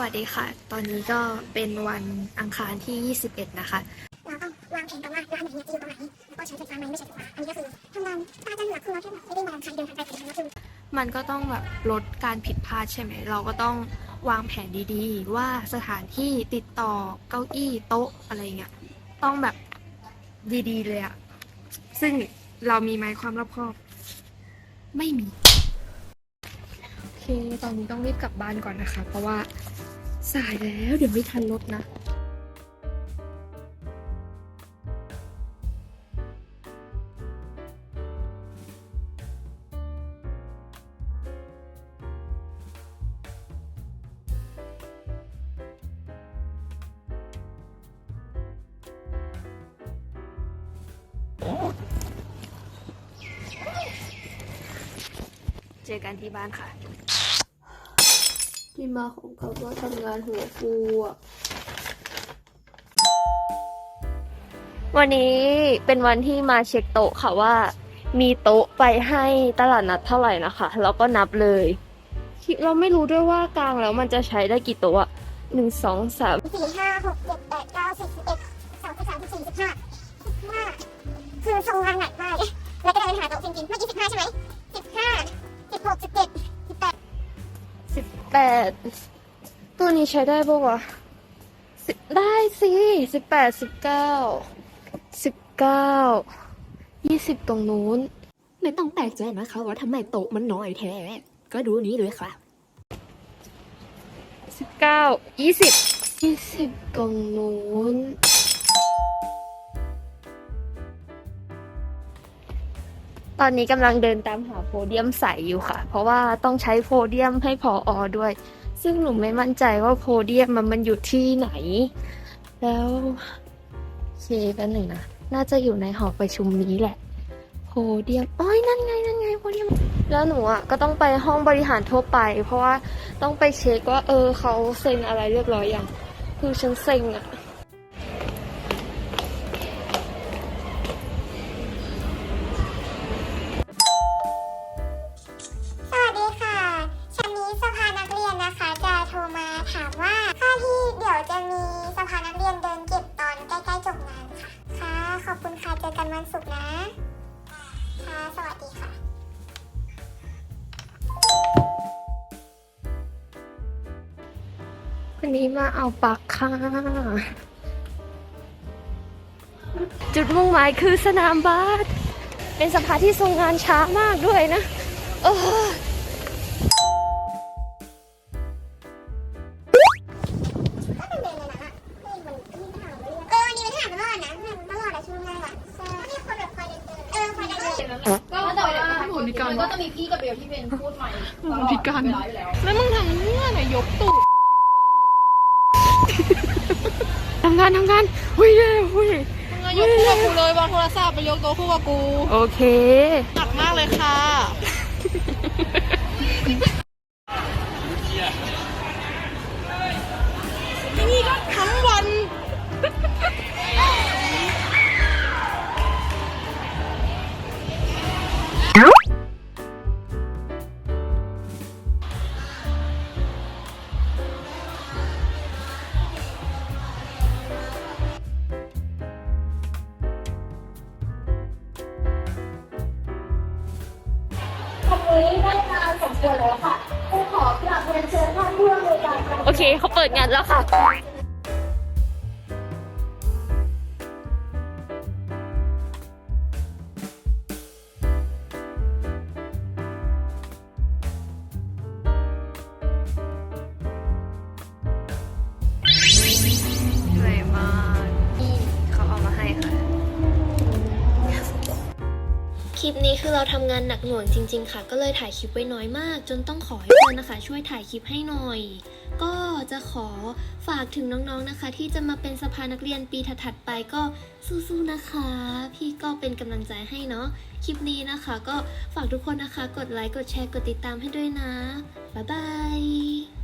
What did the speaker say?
วัสดีค่ะ ตอนนี้ก็เป็นวันอังคารที่ 21 นะคะ เราต้องวางแผนกันว่าร้านไหนเนี่ยจะอยู่ตรงไหนแล้วก็ใช้ไฟฟ้าไหมไม่ใช้ไฟฟ้าอันนี้ก็คือทำงานตาจันหลักขอเราที่แบบไม่ได้มองใครเดินทางไปไหนก็คือมันก็ต้องแบบลดการผิดพลาดใช่ไหม เราก็ต้องวางแผนดีๆ ว่าสถานที่ติดต่อเก้าอี้โต๊ะอะไรเงี้ยต้องแบบดีๆ เลยอะซึ่งเรามีไหมความรอบคอบ ไม่มี โอเค ตอนนี้ต้องรีบกลับบ้านก่อนนะคะ เพราะว่า สายแล้วเดี๋ยวไม่ทันรถนะเจอกันที่บ้านค่ะ ที่มาของคำว่าทำงานหัวฟูอะวันนี้เป็นวันที่มาเช็คโต๊ะค่ะว่า มีโต๊ะไปให้ตลาดนัดเท่าไหร่นะคะ แล้วก็นับเลยคิดเราไม่รู้ด้วยว่ากลางแล้วมันจะใช้ได้กี่โต๊ะอะหนึ่งสองสามสี่ห้าหกเจ็ดแปดเก้าสิบสิบเอ็ดสองสิบสามสิบสี่สิบห้าสิบห้าคือทรงงานหนักมาก แปดตัวนี้ใช้ได้ปะวะสิบได้สิสิบแปดสิบเก้าสิบเก้ายี่สิบตรงนู้น ไม่ต้องแปลกใจนะคะว่าทำไมโต๊ะมันน้อยแท้ ก็ดูนี้เลยค่ะสิบเก้ายี่สิบยี่สิบตรงนู้น ตอนนี้กำลังเดินตามหาโพเดียมใสอยู่ค่ะ เพราะว่าต้องใช้โพเดียมให้พออด้วย ซึ่งหนูไม่มั่นใจว่าโพเดียมมันมันอยู่ที่ไหน แล้วเคแป๊บหนึ่งนะน่าจะอยู่ในหอประชุมนี้แหละ โพเดียมอ้อยนั่นไงนั่นไงโพเดียม แล้วหนูอะก็ต้องไปห้องบริหารทั่วไป เพราะว่าต้องไปเช็คว่าเออเขาเซ็นอะไรเรียบร้อยยังคือฉันเซ็งอะ วันศุกร์นะ ค่ะ สวัสดีค่ะวันนี้มาเอาปักค่ะ จุดมุ่งหมายคือสนามบาสเป็นสภาที่ทรงงานช้ามากด้วยนะเอ ว่ามันก็จะมีพี่กับเบลที่เป็นพูดใหม่ตลอดพิการ เวลาอยู่แล้ว แล้วมึงทำเมื่อไหร่ยกตูดทำงานทำงานหุยเลยหุยมึงอะยกคู่กับกูเลยวางโทรศัพท์ไปยกโต๊ะคู่กับกูโอเค หนักมากเลยค่ะ โอเค เขาเปิดงานแล้วค่ะ คลิปนี้คือเราทำงานหนักหน่วงจริง ๆ ค่ะ ก็เลยถ่ายคลิปไว้น้อยมาก จนต้องขอให้เพื่อนนะคะ ช่วยถ่ายคลิปให้หน่อย ก็จะขอฝากถึงน้องๆนะคะ ที่จะมาเป็นสภานักเรียนปีถัดๆไปก็สู้ๆนะคะ พี่ก็เป็นกำลังใจให้เนาะคลิปนี้นะคะ ก็ฝากทุกคนนะคะ กดไลค์กดแชร์กดติดตามให้ด้วยนะบ๊ายบาย